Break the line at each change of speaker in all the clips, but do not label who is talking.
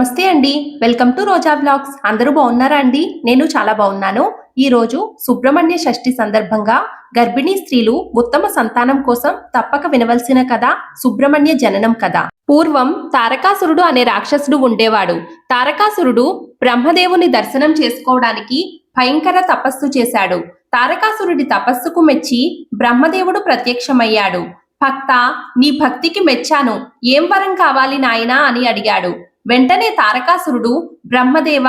నమస్తే అండి. Welcome to Roja blogs. అందరూ బాగున్నారా అండి? నేను చాలా బాగున్నాను. ఈరోజు సుబ్రహ్మణ్య షష్ఠి సందర్భంగా గర్భిణీ స్త్రీలు ఉత్తమ సంతానం కోసం తప్పక వినవలసిన కథ సుబ్రహ్మణ్య జననం కథ. పూర్వం తారకాసురుడు అనే రాక్షసుడు ఉండేవాడు. తారకాసురుడు బ్రహ్మదేవుని దర్శనం చేసుకోవడానికి భయంకర తపస్సు చేశాడు. తారకాసురుడి తపస్సుకు మెచ్చి బ్రహ్మదేవుడు ప్రత్యక్షమయ్యాడు. భక్త నీ భక్తికి మెచ్చాను. ఏం వరం కావాలి నాయనా అని అడిగాడు. వెంటనే తారకాసురుడు బ్రహ్మదేవ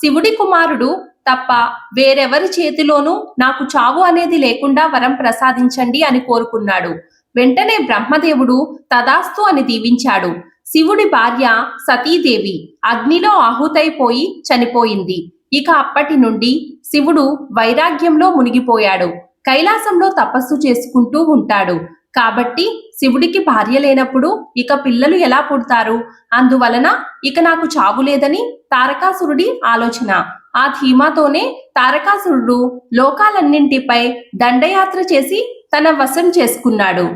శివుడి కుమారుడు తప్ప వేరెవరి చేతిలోనూ నాకు చావు అనేది లేకుండా వరం ప్రసాదించండి అని కోరుకున్నాడు. వెంటనే బ్రహ్మదేవుడు తదాస్తు అని దీవించాడు. శివుడి భార్య సతీదేవి అగ్నిలో ఆహుతైపోయి చనిపోయింది. ఇక అప్పటి నుండి శివుడు వైరాగ్యంలో మునిగిపోయాడు. కైలాసంలో తపస్సు చేసుకుంటూ ఉంటాడు. కాబట్టి శివుడికి భార్య లేనప్పుడు ఇక పిల్లలు ఎలా పుడతారు? అందువలన ఇక నాకు చావు లేదని తారకాసురుడి ఆలోచన. ఆ ధీమాతోనే తారకాసురుడు లోకాలన్నింటిపై దండయాత్ర చేసి తన వశం చేసుకున్నాడు.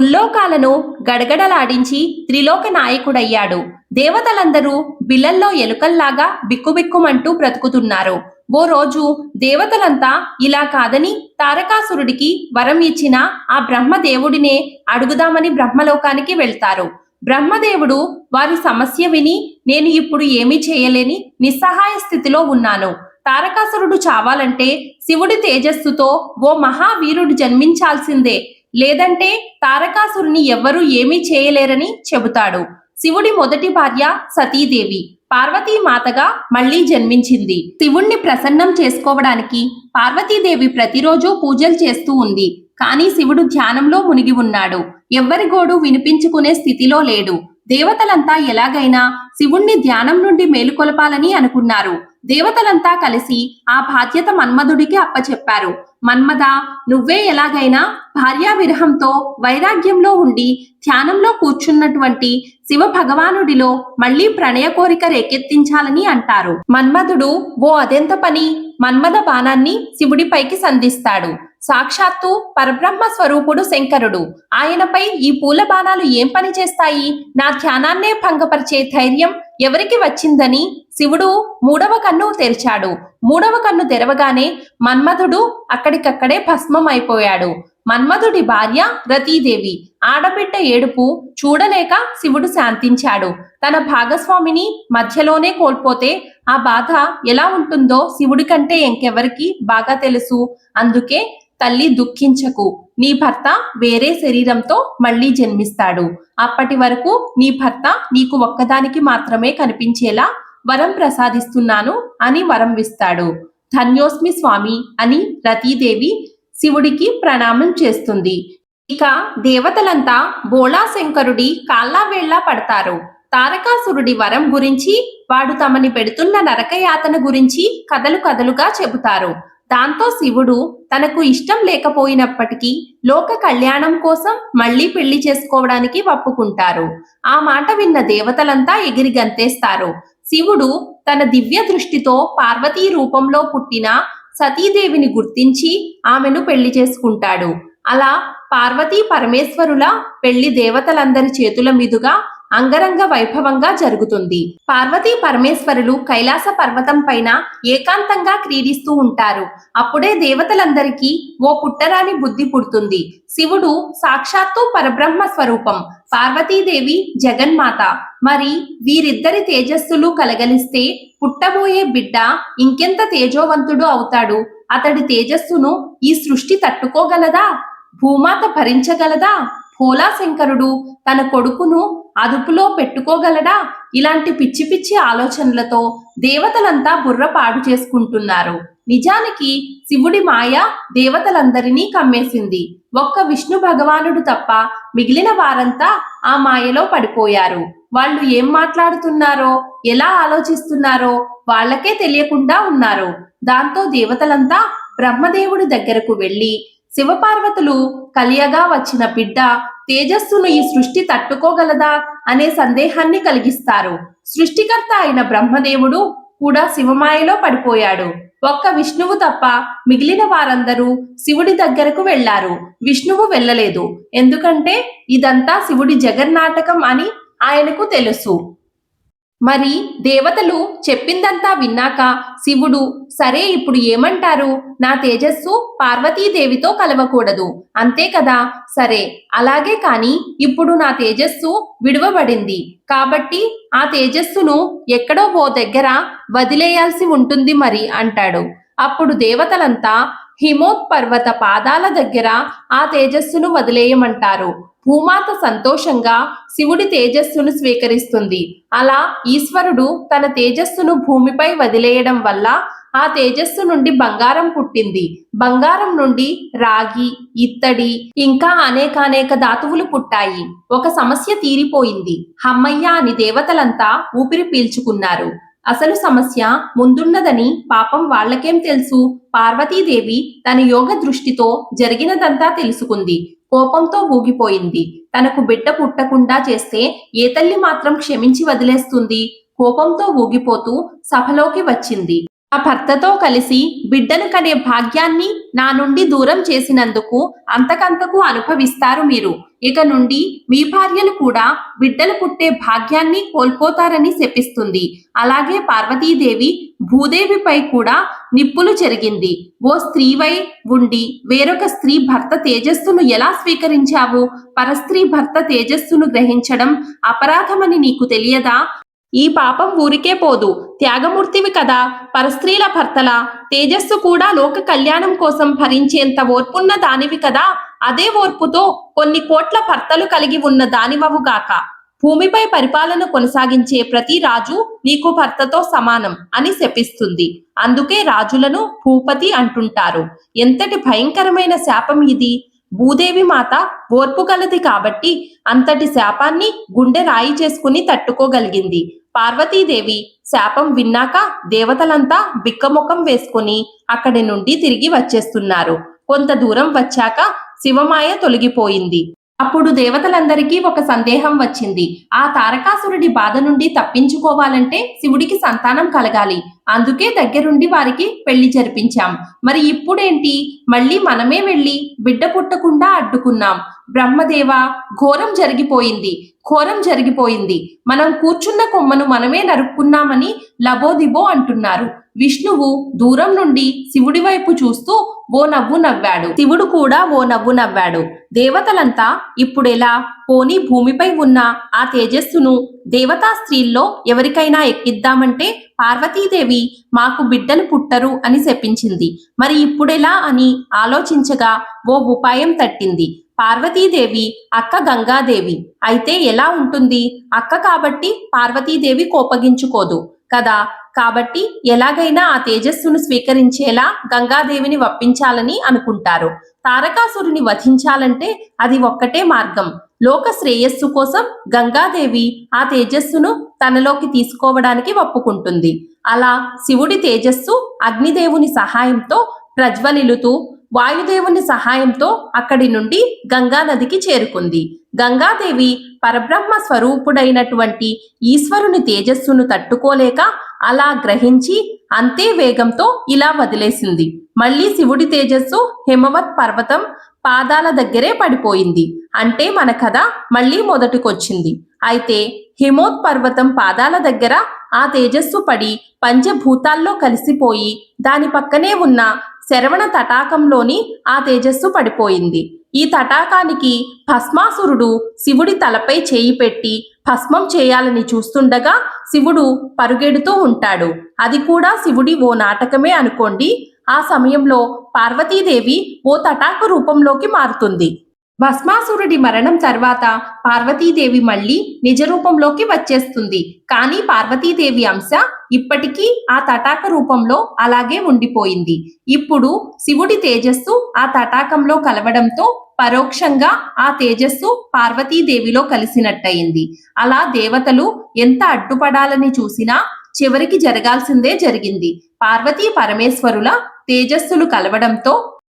ఉల్లోకాలను గడగడలాడించి త్రిలోక నాయకుడయ్యాడు. దేవతలందరూ బిల్లల్లో ఎలుకల్లాగా బిక్కుబిక్కుమంటూ బ్రతుకుతున్నారు. ఓ రోజు దేవతలంతా ఇలా కాదని తారకాసురుడికి వరం ఇచ్చిన ఆ బ్రహ్మదేవుడినే అడుగుదామని బ్రహ్మలోకానికి వెళ్తారు. బ్రహ్మదేవుడు వారి సమస్య విని నేను ఇప్పుడు ఏమీ చేయలేని నిస్సహాయ స్థితిలో ఉన్నాను. తారకాసురుడు చావాలంటే శివుడి తేజస్సుతో ఓ మహావీరుడు జన్మించాల్సిందే. లేదంటే తారకాసురుని ఎవ్వరూ ఏమీ చేయలేరని చెబుతాడు. శివుడి మొదటి భార్య సతీదేవి. పార్వతీ మాతగా మళ్ళీ జన్మించింది. శివుణ్ణి ప్రసన్నం చేసుకోవడానికి పార్వతీదేవి ప్రతిరోజు పూజలు చేస్తూ ఉంది. కానీ శివుడు ధ్యానంలో మునిగి ఉన్నాడు. ఎవ్వరి గోడు వినిపించుకునే స్థితిలో లేడు. దేవతలంతా ఎలాగైనా శివుణ్ణి ధ్యానం నుండి మేలుకొలపాలని అనుకున్నారు. దేవతలంతా కలిసి ఆ బాధ్యత మన్మధుడికి అప్పచెప్పారు. మన్మద నువ్వే ఎలాగైనా భార్యా విరహంతో వైరాగ్యంలో ఉండి ధ్యానంలో కూర్చున్నటువంటి శివ భగవానుడిలో మళ్ళీ ప్రణయ కోరిక రేకెత్తించాలని అంటారు. మన్మధుడు ఓ అదెంత పని? మన్మద బాణాన్ని శివుడిపైకి సంధిస్తాడు. సాక్షాత్తు పరబ్రహ్మ స్వరూపుడు శంకరుడు. ఆయనపై ఈ పూల బాణాలు ఏం పని చేస్తాయి? నా ధ్యానాన్నే భంగపరిచే ధైర్యం ఎవరికి వచ్చిందని శివుడు మూడవ కన్ను తెరిచాడు. మూడవ కన్ను తెరవగానే మన్మధుడు అక్కడికక్కడే భస్మం అయిపోయాడు మన్మధుడి భార్య రతీదేవి ఆడబిడ్డ ఏడుపు చూడలేక శివుడు శాంతించాడు. తన భాగస్వామిని మధ్యలోనే కోల్పోతే ఆ బాధ ఎలా ఉంటుందో శివుడి కంటే ఇంకెవరికి బాగా తెలుసు. అందుకే తల్లి దుఃఖించకు. నీ భర్త వేరే శరీరంతో మళ్ళీ జన్మిస్తాడు. అప్పటి వరకు నీ భర్త నీకు ఒక్కదానికి మాత్రమే కనిపించేలా వరం ప్రసాదిస్తున్నాను అని వరం విస్తాడు. ధన్యోస్మి స్వామి అని రతీదేవి శివుడికి ప్రణామం చేస్తుంది. ఇక దేవతలంతా బోళాశంకరుడి కాళ్ళావేళ్ళా పడతారు. తారకాసురుడి వరం గురించి వాడు తమని పెడుతున్న నరకయాతన గురించి కథలు కథలుగా చెబుతారు. దాంతో శివుడు తనకు ఇష్టం లేకపోయినప్పటికీ లోక కళ్యాణం కోసం మళ్ళీ పెళ్ళి చేసుకోవడానికి ఒప్పుకుంటారు ఆ మాట విన్న దేవతలంతా ఎగిరి గంతేస్తారు. శివుడు తన దివ్య దృష్టితో పార్వతీ రూపంలో పుట్టిన సతీదేవిని గుర్తించి ఆమెను పెళ్ళి చేసుకుంటాడు. అలా పార్వతీ పరమేశ్వరుల పెళ్ళి దేవతలందరి చేతుల మీదుగా అంగరంగ వైభవంగా జరుగుతుంది. పార్వతీ పరమేశ్వరులు కైలాస పర్వతం పైన ఏకాంతంగా క్రీడిస్తూ ఉంటారు. అప్పుడే దేవతలందరికీ ఓ పుట్టరాని బుద్ధి పుడుతుంది. శివుడు సాక్షాత్తు పరబ్రహ్మ స్వరూపం. పార్వతీదేవి జగన్మాత. మరి వీరిద్దరి తేజస్సులు కలగలిస్తే పుట్టబోయే బిడ్డ ఇంకెంత తేజోవంతుడు అవుతాడు? అతడి తేజస్సును ఈ సృష్టి తట్టుకోగలదా? భూమాత భరించగలదా? భోలాశంకరుడు తన కొడుకును అదుపులో పెట్టుకోగలడా? ఇలాంటి పిచ్చి పిచ్చి ఆలోచనలతో దేవతలంతా బుర్ర పాడు చేసుకుంటున్నారు. నిజానికి శివుడి మాయ దేవతలందరినీ కమ్మేసింది. ఒక్క విష్ణు భగవానుడు తప్ప మిగిలిన వారంతా ఆ మాయలో పడిపోయారు. వాళ్ళు ఏం మాట్లాడుతున్నారో ఎలా ఆలోచిస్తున్నారో వాళ్ళకే తెలియకుండా ఉన్నారు. దాంతో దేవతలంతా బ్రహ్మదేవుడి దగ్గరకు వెళ్ళి శివపార్వతులు కలియగా వచ్చిన బిడ్డ తేజస్సును ఈ సృష్టి తట్టుకోగలదా అనే సందేహాన్ని కలిగిస్తారు. సృష్టికర్త అయిన బ్రహ్మదేవుడు కూడా శివమాయలో పడిపోయాడు. ఒక్క విష్ణువు తప్ప మిగిలిన వారందరూ శివుడి దగ్గరకు వెళ్ళారు విష్ణువు వెళ్ళలేదు. ఎందుకంటే ఇదంతా శివుడి జగన్నాటకం అని ఆయనకు తెలుసు. మరి దేవతలు చెప్పిందంతా విన్నాక శివుడు సరే ఇప్పుడు ఏమంటారు? నా తేజస్సు పార్వతీదేవితో కలవకూడదు. అంతే కదా? సరే అలాగే కాని ఇప్పుడు నా తేజస్సు విడువబడింది. కాబట్టి ఆ తేజస్సును ఎక్కడో ఓ దగ్గర వదిలేయాల్సి ఉంటుంది మరి అంటాడు. అప్పుడు దేవతలంతా హిమోత్ పర్వత పాదాల దగ్గర ఆ తేజస్సును వదిలేయమంటారు. భూమాత సంతోషంగా శివుడి తేజస్సును స్వీకరిస్తుంది. అలా ఈశ్వరుడు తన తేజస్సును భూమిపై వదిలేయడం వల్ల ఆ తేజస్సు నుండి బంగారం పుట్టింది. బంగారం నుండి రాగి ఇత్తడి ఇంకా అనేకానేక ధాతువులు పుట్టాయి. ఒక సమస్య తీరిపోయింది. హమ్మయ్య అని దేవతలంతా ఊపిరి పీల్చుకున్నారు. అసలు సమస్య ముందున్నదని పాపం వాళ్ళకేం తెలుసు? పార్వతీదేవి తన యోగ దృష్టితో జరిగినదంతా తెలుసుకుంది. కోపంతో ఊగిపోయింది. తనకు బిడ్డ పుట్టకుండా చేస్తే ఏ తల్లి మాత్రం క్షమించి వదిలేస్తుంది? కోపంతో ఊగిపోతూ సభలోకి వచ్చింది. ఆ భర్తతో కలిసి బిడ్డను కనే భాగ్యాన్ని నా నుండి దూరం చేసినందుకు అంతకంతకు అనుభవిస్తారు మీరు. ఇక నుండి మీ భార్యలు కూడా బిడ్డలు పుట్టే భాగ్యాన్ని కోల్పోతారని శపిస్తుంది. అలాగే పార్వతీదేవి భూదేవిపై కూడా నిప్పులు జరిగింది ఓ స్త్రీవై ఉండి వేరొక స్త్రీ భర్త తేజస్సును ఎలా స్వీకరించావు? పరస్త్రీ భర్త తేజస్సును గ్రహించడం అపరాధమని నీకు తెలియదా? ఈ పాపం ఊరికే పోదు. త్యాగమూర్తివి కదా. పరస్త్రీల భర్తల. తేజస్సు కూడా లోక కళ్యాణం కోసం భరించేంత ఓర్పున్న దానివి కదా. అదే ఓర్పుతో కొన్ని కోట్ల భర్తలు కలిగి ఉన్న దానివవుగాక భూమిపై పరిపాలన కొనసాగించే ప్రతి రాజు నీకు భర్తతో సమానం అని శపిస్తుంది. అందుకే రాజులను భూపతి అంటుంటారు. ఎంతటి భయంకరమైన శాపం ఇది? భూదేవి మాత ఓర్పు కలది కాబట్టి అంతటి శాపాన్ని గుండె రాయి చేసుకుని తట్టుకోగలిగింది. పార్వతీదేవి శాపం విన్నాక దేవతలంతా బిక్కముఖం వేసుకుని అక్కడి నుండి తిరిగి వచ్చేస్తున్నారు. కొంత దూరం వచ్చాక శివమాయ తొలగిపోయింది. అప్పుడు దేవతలందరికీ ఒక సందేహం వచ్చింది. ఆ తారకాసురుడి బాధ నుండి తప్పించుకోవాలంటే శివుడికి సంతానం కలగాలి. అందుకే దగ్గరుండి వారికి పెళ్ళి జరిపించాం. మరి ఇప్పుడేంటి? మళ్ళీ మనమే వెళ్ళి బిడ్డ పుట్టకుండా అడ్డుకున్నాం. బ్రహ్మదేవ ఘోరం జరిగిపోయింది. ఘోరం జరిగిపోయింది. మనం కూర్చున్న కొమ్మను మనమే నరుక్కున్నామని లబోదిబో అంటున్నారు. విష్ణువు దూరం నుండి శివుడి వైపు చూస్తూ ఓ నవ్వు నవ్వాడు. శివుడు కూడా ఓ నవ్వు నవ్వాడు. దేవతలంతా ఇప్పుడెలా? పోని భూమిపై ఉన్న ఆ తేజస్సును దేవతా స్త్రీల్లో ఎవరికైనా ఎక్కిద్దామంటే పార్వతీదేవి మాకు బిడ్డలు పుట్టరు అని శపించింది. మరి ఇప్పుడెలా అని ఆలోచించగా ఓ ఉపాయం తట్టింది. పార్వతీదేవి అక్క గంగాదేవి. అయితే ఎలా ఉంటుంది? అక్క కాబట్టి పార్వతీదేవి కోపగించుకోదు. కదా? కాబట్టి ఎలాగైనా ఆ తేజస్సును స్వీకరించేలా గంగాదేవిని వప్పించాలని అనుకుంటారు. తారకాసురుని వధించాలంటే అది ఒక్కటే మార్గం. లోక శ్రేయస్సు కోసం గంగాదేవి ఆ తేజస్సును తనలోకి తీసుకోవడానికి ఒప్పుకుంటుంది అలా శివుడి తేజస్సు అగ్నిదేవుని సహాయంతో ప్రజ్వలిలుతూ వాయుదేవుని సహాయంతో అక్కడి నుండి గంగా నదికి చేరుకుంది. గంగాదేవి పరబ్రహ్మ స్వరూపుడైనటువంటి ఈశ్వరుని తేజస్సును తట్టుకోలేక అలా గ్రహించి అంతే వేగంతో ఇలా వదిలేసింది. మళ్ళీ శివుడి తేజస్సు హిమవత్ పర్వతం పాదాల దగ్గరే పడిపోయింది. అంటే మన కథ మళ్ళీ మొదటికొచ్చింది. అయితే హిమోత్ పర్వతం పాదాల దగ్గర ఆ తేజస్సు పడి పంచభూతాల్లో కలిసిపోయి దాని పక్కనే ఉన్న శరవణ తటాకంలోని ఆ తేజస్సు పడిపోయింది. ఈ తటాకానికి భస్మాసురుడు శివుడి తలపై చేయి పెట్టి భస్మం చేయాలని చూస్తుండగా శివుడు పరుగెడుతూ ఉంటాడు. అది కూడా శివుడి ఓ నాటకమే అనుకోండి. ఆ సమయంలో పార్వతీదేవి ఓ తటాక రూపంలోకి మారుతుంది. భస్మాసురుడి మరణం తర్వాత పార్వతీదేవి మళ్ళీ నిజ రూపంలోకి వచ్చేస్తుంది. కానీ పార్వతీదేవి అంశ ఇప్పటికీ ఆ తటాక రూపంలో అలాగే ఉండిపోయింది. ఇప్పుడు శివుడి తేజస్సు ఆ తటాకంలో కలవడంతో పరోక్షంగా ఆ తేజస్సు పార్వతీదేవిలో కలిసినట్టయింది. అలా దేవతలు ఎంత అడ్డుపడాలని చూసినా చివరికి జరగాల్సిందే జరిగింది. పార్వతీ పరమేశ్వరుల తేజస్సులు కలవడంతో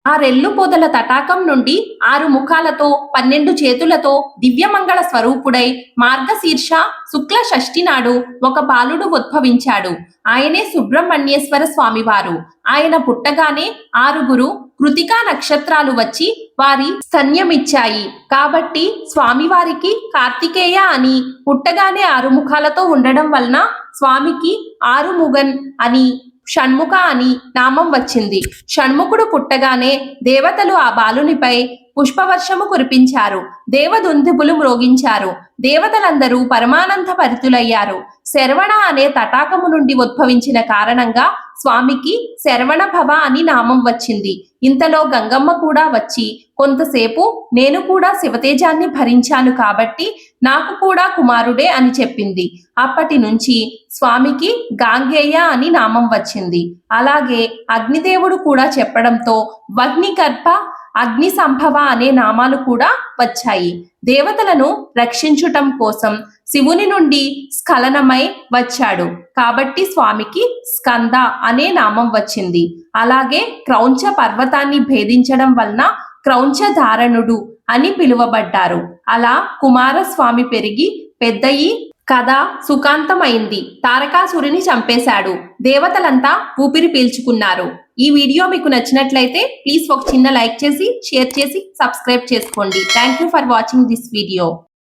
ఆ రెల్లు పొదల తటాకం నుండి ఆరు ముఖాలతో పన్నెండు చేతులతో దివ్యమంగళ స్వరూపుడై మార్గశీర్ష శుక్ల షష్ఠి నాడు ఒక బాలుడు ఉద్భవించాడు. ఆయనే సుబ్రహ్మణ్యేశ్వర స్వామివారు. ఆయన పుట్టగానే ఆరుగురు కృతికా నక్షత్రాలు వచ్చి వారి స్తన్యమిచ్చాయి కాబట్టి స్వామివారికి కార్తికేయ అని పుట్టగానే ఆరు ముఖాలతో ఉండడం వలన స్వామికి ఆరుముగన్ అని షణ్ముఖ అని నామం వచ్చింది. షణ్ముఖుడు పుట్టగానే దేవతలు ఆ బాలునిపై పుష్పవర్షము కురిపించారు. దేవదుందుబులు మ్రోగించారు. దేవతలందరూ పరమానంద పరితులయ్యారు శరవణ అనే తటాకము నుండి ఉద్భవించిన కారణంగా స్వామికి శరవణ భవ అని నామం వచ్చింది. ఇంతలో గంగమ్మ కూడా వచ్చి కొంతసేపు నేను కూడా శివతేజాన్ని భరించాను కాబట్టి నాకు కూడా కుమారుడే అని చెప్పింది. అప్పటి నుంచి స్వామికి గాంగేయ అని నామం వచ్చింది. అలాగే అగ్నిదేవుడు కూడా చెప్పడంతో వగ్నికర్ప అగ్ని సంభవ అనే నామాలు కూడా వచ్చాయి. దేవతలను రక్షించుటం కోసం శివుని నుండి స్ఖలనమై వచ్చాడు. కాబట్టి స్వామికి స్కంద అనే నామం వచ్చింది. అలాగే క్రౌంచ పర్వతాన్ని భేదించడం వలన క్రౌంచధారణుడు అని పిలువబడ్డారు. అలా కుమారస్వామి పెరిగి పెద్దయి కథ సుఖాంతమైంది. తారకాసురిని చంపేశాడు. దేవతలంతా ఊపిరి పీల్చుకున్నారు. ఈ వీడియో మీకు నచ్చినట్లయితే ప్లీజ్ ఒక చిన్న లైక్ చేసి షేర్ చేసి సబ్స్క్రైబ్ చేసుకోండి. Thank you for watching this video.